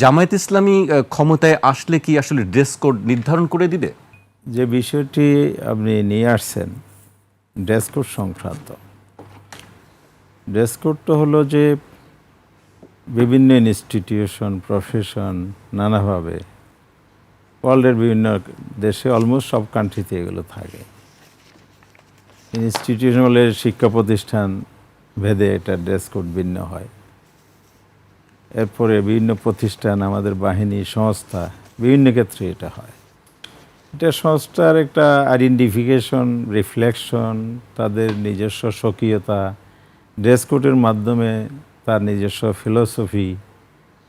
জামায়াত ইসলামী ক্ষমতায় আসলে কি আসলে ড্রেস কোড নির্ধারণ করে দিবে? যে বিষয়টি আপনি নিয়ে আসছেন, ড্রেস কোড সংক্রান্ত, ড্রেস কোডটা হলো যে বিভিন্ন ইনস্টিটিউশন প্রফেশন নানাভাবে ওয়ার্ল্ডের বিভিন্ন দেশে অলমোস্ট সব কান্ট্রিতে এগুলো থাকে। ইনস্টিটিউশনালের শিক্ষা প্রতিষ্ঠান ভেদে এটা ড্রেস কোড ভিন্ন হয়। এরপরে বিভিন্ন প্রতিষ্ঠান, আমাদের বাহিনী, সংস্থা, বিভিন্ন ক্ষেত্রে এটা হয়। এটা সংস্থার একটা আইডেন্টিফিকেশন রিফ্লেকশন তাদের নিজস্ব স্বকীয়তা ড্রেস কোডের মাধ্যমে তার নিজস্ব ফিলোসফি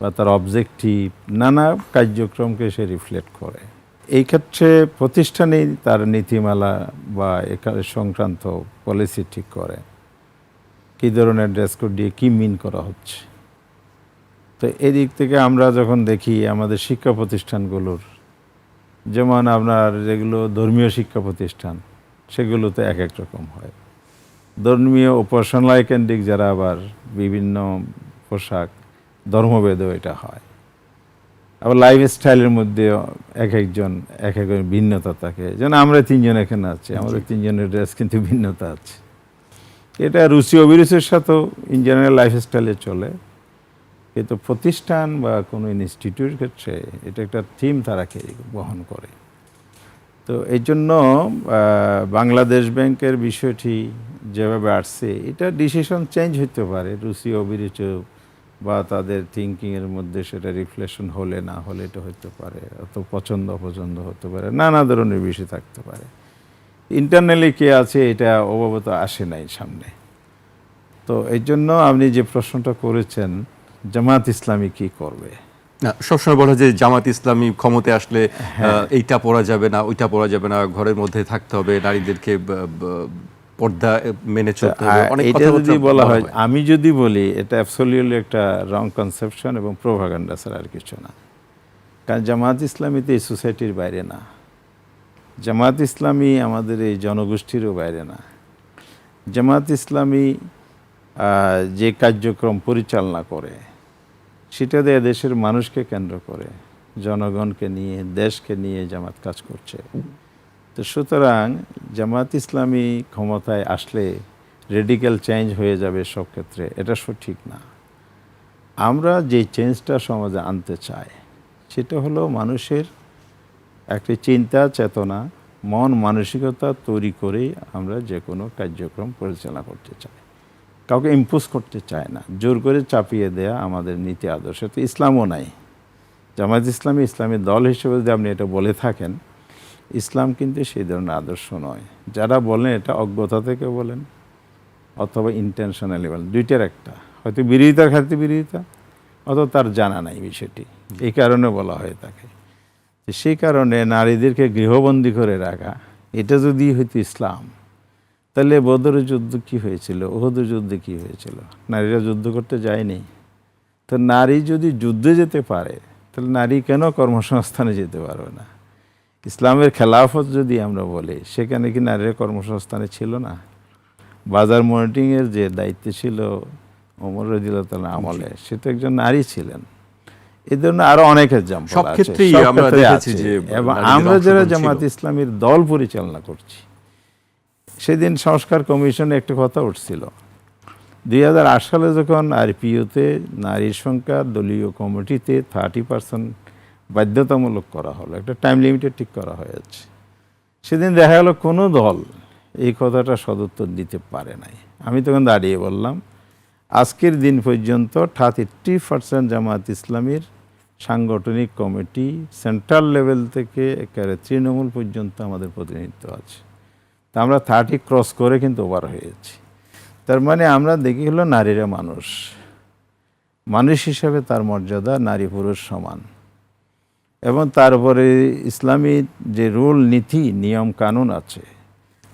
বা তার অবজেক্টিভ নানা কার্যক্রমকে সে রিফ্লেক্ট করে। এই ক্ষেত্রে প্রতিষ্ঠানেই তার নীতিমালা বা এখানে সংক্রান্ত পলিসি ঠিক করে। কী ধরনের ড্রেস কোড দিয়ে কী মিন করা হচ্ছে? তো এদিক থেকে আমরা যখন দেখি আমাদের শিক্ষা প্রতিষ্ঠানগুলোর যেমন আপনার যেগুলো ধর্মীয় শিক্ষা প্রতিষ্ঠান সেগুলোতে এক এক রকম হয়। ধর্মীয় উপাসনায় কেন্দ্রিক যারা আবার বিভিন্ন পোশাক ধর্মভেদেও এটা হয়। আবার লাইফ স্টাইলের মধ্যে এক একজন এক এক ভিন্নতা থাকে। যেন আমরা তিনজন এখানে আছি আমাদের তিনজনের ড্রেস কিন্তু ভিন্নতা আছে। এটা রুচি অভিরুচির সাথেও ইন জেনারেল লাইফ স্টাইলে চলে। কিন্তু প্রতিষ্ঠান বা কোনো ইনস্টিটিউট ক্ষেত্রে এটা একটা থিম তারা বহন করে। তো এই জন্য বাংলাদেশ ব্যাংকের বিষয়টি যেভাবে আসছে, এটা ডিসিশন চেঞ্জ হতে পারে। রুচি অভিরুচি বা তাদের থিঙ্কিংয়ের মধ্যে সেটা রিফ্লেকশন হলে না হলে এটা হতে পারে অত পছন্দ অপছন্দ হতে পারে, নানা ধরনের বিষয় থাকতে পারে। ইন্টারনালি কে আছে এটা অবগত আসে নাই সামনে। তো এই জন্য আপনি যে প্রশ্নটা করেছেন জামাত ইসলামী কি করবে? না সবসময় বলা যে জামাত ইসলামী ক্ষমতায় আসলে এইটা পড়া যাবে না ওইটা পড়া যাবে না ঘরের মধ্যে থাকতে হবে নারীদেরকে পর্দা মেনে চলতে হবে অনেক যদি বলা হয় হয়। আমি যদি বলি এটা অ্যাবসোলিউটলি একটা রং কনসেপশন এবং প্রোভাগান্ডা ছাড়া আর কিছু না। কারণ জামাত ইসলামী তো এই সোসাইটির বাইরে না। জামাত ইসলামী আমাদের এই জনগোষ্ঠীরও বাইরে না। জামাত ইসলামী যে কার্যক্রম পরিচালনা করে, সেটা দিয়ে দেশের মানুষকে কেন্দ্র করে, জনগণকে নিয়ে, দেশকে নিয়ে জামাত কাজ করছে। তো সুতরাং জামাত ইসলামী ক্ষমতায় আসলে রেডিক্যাল চেঞ্জ হয়ে যাবে সব ক্ষেত্রে, এটা সঠিক না। আমরা যে চেঞ্জটা সমাজে আনতে চাই, সেটা হলো মানুষের একটি চিন্তা, চেতনা, মন মানসিকতা তৈরি করেই আমরা যে কোনো কার্যক্রম পরিচালনা করতে চাই। কাউকে ইম্পোজ করতে চায় না। জোর করে চাপিয়ে দেয়া আমাদের নীতি আদর্শ। তো ইসলামও নাই। জামাত ইসলামী ইসলামী দল হিসেবে যদি আপনি এটা বলে থাকেন, ইসলাম কিন্তু সেই ধরনের আদর্শ নয়। যারা বলেন এটা অজ্ঞতা থেকে বলেন অথবা ইন্টেনশনালি বলেন, দুইটার একটা। হয়তো বিরোধিতার খাতে বিরোধিতা, অথবা তার জানা নাই বিষয়টি। এই কারণে বলা হয়ে থাকে সেই কারণে নারীদেরকে গৃহবন্দী করে রাখা, এটা যদি হইতো ইসলাম তাহলে বদরের যুদ্ধ কি হয়েছিল? ওহদের যুদ্ধে কি হয়েছিল? নারীরা যুদ্ধ করতে যায়নি। তো নারী যদি যুদ্ধে যেতে পারে তাহলে নারী কেন কর্মসংস্থানে যেতে পারবে না? ইসলামের খেলাফত যদি আমরা বলি সেখানে কি নারীরা কর্মসংস্থানে ছিল না? বাজার মনিটরিংয়ের যে দায়িত্ব ছিল ওমর রদিল্লাহ আমলে সে তো একজন নারী ছিলেন। এই ধরনের আরও অনেক এক্সাম্পল সব ক্ষেত্রেই আমরা যে এবং আমরা যারা জামাত ইসলামীর দল পরিচালনা করছি সেদিন সংস্কার কমিশনে একটা কথা উঠছিল। দুই হাজার আট সালে যখন আরপিওতে নারীর সংখ্যা দলীয় কমিটিতে থার্টি পার্সেন্ট বাধ্যতামূলক করা হলো, একটা টাইম লিমিটেড ঠিক করা হয়েছে। সেদিন দেখা গেল কোনো দল এই কথাটা সদুত্তর দিতে পারে নাই। আমি তখন দাঁড়িয়ে বললাম, আজকের দিন পর্যন্ত থার্টি পার্সেন্ট জামাত ইসলামীর সাংগঠনিক কমিটি সেন্ট্রাল লেভেল থেকে একেবারে তৃণমূল পর্যন্ত আমাদের প্রতিনিধিত্ব আছে। তা আমরা থার্টি ক্রস করে কিন্তু ওভার হয়েছি তার মানে আমরা দেখি হলো নারীরা মানুষ। মানুষ হিসাবে তার মর্যাদা নারী পুরুষ সমান। এবং তারপরে ইসলামী যে রুল নীতি নিয়ম কানুন আছে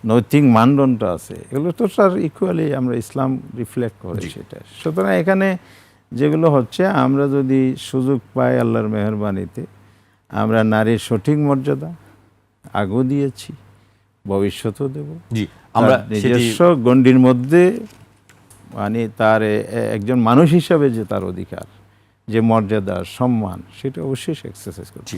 নৈতিক মানদণ্ড আছে এগুলো তো স্যার ইকুয়ালি আমরা ইসলাম রিফ্লেক্ট করে সেটা। সুতরাং এখানে যেগুলো হচ্ছে আমরা যদি সুযোগ পাই আল্লাহর মেহরবানিতে আমরা নারীর সঠিক মর্যাদা আগু দিয়েছি। ভবিষ্যতেও দেব। জি আমরা নিজস্ব গণ্ডির মধ্যে মানে তার একজন মানুষ হিসাবে যে তার অধিকার যে মর্যাদা সম্মান সেটা অবশ্যই সে এক্সারসাইজ করছে